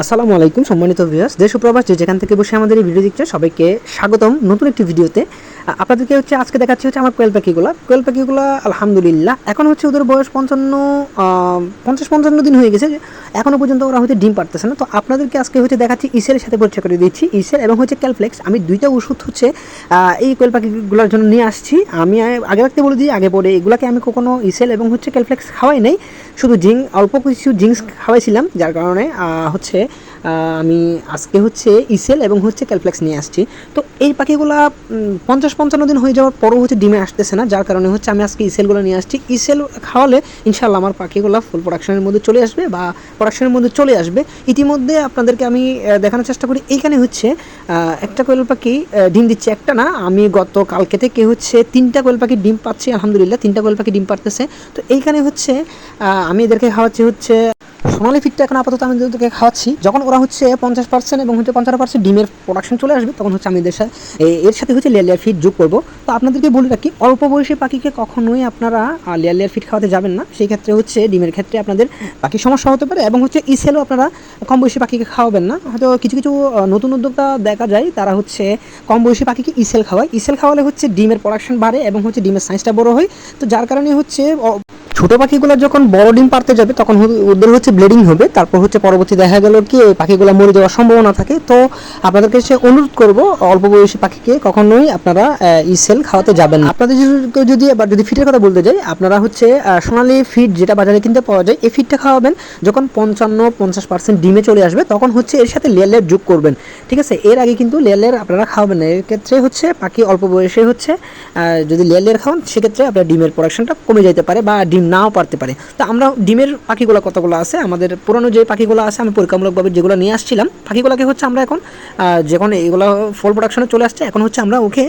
আসসালামু আলাইকুম, সম্মানিত ভিউয়ার্স দেশ প্রবাস যে যেখান থেকে বসে আমাদের এই ভিডিও দেখছে সবাইকে স্বাগতম নতুন একটি ভিডিওতে আপনাদেরকে হচ্ছে আজকে দেখাচ্ছি হচ্ছে আমার কোয়েল পাখিগুলো। কোয়েল পাখিগুলো, আলহামদুলিল্লাহ, এখন হচ্ছে ওদের বয়স পঞ্চান্ন পঞ্চাশ পঞ্চান্ন দিন হয়ে গেছে। এখনও পর্যন্ত ওরা হচ্ছে ডিম পারতেছে না। তো আপনাদেরকে আজকে হচ্ছে দেখাচ্ছি ইসেলের সাথে পরিচয় করে দিচ্ছি। ইসেল এবং হচ্ছে ক্যালফ্লেক্স। আমি দুইটা ওষুধ হচ্ছে এই কোয়েল পাখিগুলোর জন্য নিয়ে আসছি। আমি আগে রাখতে বলে দিই, আগে পরে এগুলাকে আমি কখনো ইসেল এবং হচ্ছে ক্যালফ্লেক্স খাওয়াই নাই। শুধু জিঙ্ক অল্প কিছু জিঙ্কস খাওয়াইছিলাম, যার কারণে হচ্ছে আমি আজকে হচ্ছে ইসেল এবং হচ্ছে ক্যালফ্লেক্স নিয়ে আসছি। তো এই পাখিগুলো পঞ্চাশ পঞ্চান্ন দিন হয়ে যাওয়ার পরও হচ্ছে ডিমে আসতেছে না, যার কারণে হচ্ছে আমি আজকে ইসেলগুলো নিয়ে আসছি। ইসেল খাওয়ালে ইনশাল্লাহ আমার পাখিগুলো ফুল প্রোডাকশনের মধ্যে চলে আসবে বা প্রোডাকশনের মধ্যে চলে আসবে। ইতিমধ্যে আপনাদেরকে আমি দেখানোর চেষ্টা করি। এইখানে হচ্ছে একটা কোয়েল পাখি ডিম দিচ্ছে। একটা না, আমি গত কালকে থেকে হচ্ছে তিনটা কোয়েল পাখি ডিম পাচ্ছি, আলহামদুলিল্লাহ, তিনটা কোয়েল পাখি ডিম পারতেছে। তো এইখানে হচ্ছে আমি এদেরকে খাওয়াচ্ছি হচ্ছে সোনালি ফিটটা এখন আপাতত আমি ওদেরকে খাওয়াচ্ছি, যখন ওরা হচ্ছে পঞ্চাশ পার্সেন্ট এবং হচ্ছে পঞ্চান্ন পার্সেন্ট ডিমের প্রোডাকশন চলে আসবে, তখন হচ্ছে আমি এদের সাথে এর সাথে হচ্ছে লেয়ার লেয়ার ফিট যোগ করব। তো আপনাদেরকে বলে রাখি, অল্প বয়সী পাখিকে কখনোই আপনারা লেয়ার লেয়ার ফিট খাওয়াতে যাবেন না। সেই ক্ষেত্রে হচ্ছে ডিমের ক্ষেত্রে আপনাদের পাখির সমস্যা হতে পারে এবং হচ্ছে ইসেলও আপনারা কম বয়সী পাখিকে খাওয়াবেন না। হয়তো কিছু কিছু নতুন উদ্যোক্তা দেখা যায়, তারা হচ্ছে কম বয়সী পাখিকে ইসেল খাওয়ায়। ইসেল খাওয়ালে হচ্ছে ডিমের প্রোডাকশন বাড়ে এবং হচ্ছে ডিমের সাইজটা বড় হয়। তো যার কারণে হচ্ছে ছোট পাখিগুলো যখন বড় ডিম পারতে যাবে, তখন ওদের হচ্ছে ব্লিডিং হবে। তারপর হচ্ছে পরবর্তী দেখা গেল কি ওই পাখিগুলো মরে যাওয়ার সম্ভাবনা থাকে। তো আপনাদেরকে সে অনুরোধ করব, অল্প বয়সী পাখিকে কখনোই আপনারা ইসেল খাওয়াতে যাবেন না। আপনাদের যদি- এবার যদি ফিটের কথা বলতে যাই, আপনারা হচ্ছে সোনালি ফিট যেটা বাজারে কিনতে পাওয়া যায়, এই ফিটটা খাওয়াবেন। যখন পঞ্চান্ন, পঞ্চাশ পার্সেন্ট ডিমে চলে আসবে, তখন হচ্ছে এর সাথে লেয়ার লেয়ার যোগ করবেন। ঠিক আছে? এর আগে কিন্তু লেয়ার লেয়ার আপনারা খাওয়াবেন না। এর ক্ষেত্রে হচ্ছে পাখি অল্প বয়সে হচ্ছে যদি লেয়ার লেয়ার খাওয়ান, সেক্ষেত্রে আপনার ডিমের প্রোডাকশনটা কমে যেতে পারে বা ডিম নাও পারতে পারে। তো আমরা ডিমের পাখিগুলো কতগুলো আছে? আমাদের পুরনো যে পাখিগুলো আছে, আমি পরীক্ষামূলকভাবে যেগুলো নিয়ে আসছিলাম, পাখিগুলোকে হচ্ছে আমরা এখন যখন এগুলো ফল প্রোডাকশনে চলে আসছে, এখন হচ্ছে আমরা ওকে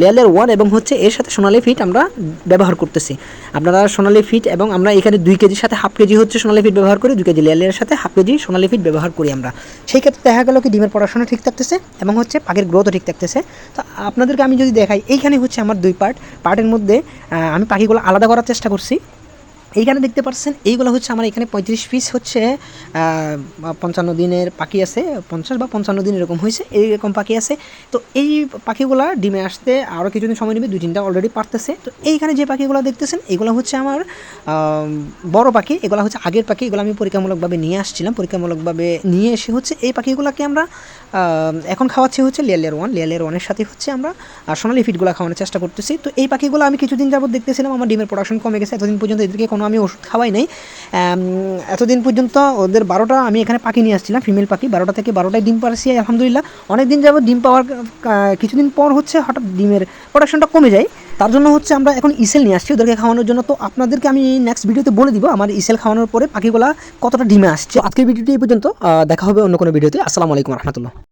লেয়ার ওয়ান এবং হচ্ছে এর সাথে সোনালি ফিট আমরা ব্যবহার করতেছি। আপনারা সোনালি ফিট এবং আমরা এখানে দুই কেজির সাথে হাফ কেজি হচ্ছে সোনালি ফিট ব্যবহার করি, দুই কেজি লেয়ার লেয়ারের সাথে হাফ কেজি সোনালি ফিট ব্যবহার করি আমরা। সেই ক্ষেত্রে দেখা গেল কি ডিমের পড়াশোনা ঠিক থাকতেছে এবং হচ্ছে পাখির গ্রোথও ঠিক থাকতেছে। তো আপনাদেরকে আমি যদি দেখাই, এইখানে হচ্ছে আমার দুই পার্ট পার্টের মধ্যে আমি পাখিগুলো আলাদা করার চেষ্টা করছি। এইখানে দেখতে পাচ্ছেন এইগুলো হচ্ছে আমার এখানে পঁয়ত্রিশ পিস হচ্ছে পঞ্চান্ন দিনের পাখি আছে, পঞ্চাশ বা পঞ্চান্ন দিন এরকম হয়েছে, এইরকম পাখি আছে। তো এই পাখিগুলো ডিমে আসতে আরও কিছুদিন সময় নেবে, দুই তিনটা অলরেডি পারতেছে। তো এইখানে যে পাখিগুলো দেখতেছেন, এগুলো হচ্ছে আমার বড় পাখি, এগুলো হচ্ছে আগের পাখি, এগুলো আমি পরীক্ষামূলকভাবে নিয়ে আসছিলাম, পরীক্ষামূলকভাবে নিয়ে এসে হচ্ছে এই পাখিগুলোকে আমরা এখন খাওয়াচ্ছি হচ্ছে লেয়ার ওয়ান লেয়ার ওয়ানের সাথে হচ্ছে আমরা সোনালি ফিটগুলো খাওয়ানোর চেষ্টা করতেছি। তো এই পাখিগুলো আমি কিছুদিন যাবত দেখতেছিলাম, আমার ডিমের প্রোডাকশন কমে গেছে, এতদিন পর্যন্ত এদেরকে কোনো আমি ওষুধ খাওয়াই নাই। এতদিন পর্যন্ত ওদের বারোটা আমি এখানে পাখি নিয়ে আসছিলাম ফিমেল পাখি। বারোটা থেকে বারোটায় ডিম পারছি আলহামদুলিল্লাহ। অনেক দিন যাবত ডিম পাওয়ার কিছুদিন পর হচ্ছে হঠাৎ ডিমের প্রোডাকশনটা কমে যায়। তার জন্য হচ্ছে আমরা এখন ইসেল নিয়ে আসছি ওদেরকে খাওয়ানোর জন্য। তো আপনাদেরকে আমি নেক্সট ভিডিওতে বলে দিব আমার ইসেল খাওয়ানোর পরে পাখিগুলা কতটা ডিমে আসছে। আজকের ভিডিওটি এই পর্যন্ত দেখা হবে অন্য কোনো ভিডিওতে আসসালামু আলাইকুম রহমতুল্লাহ।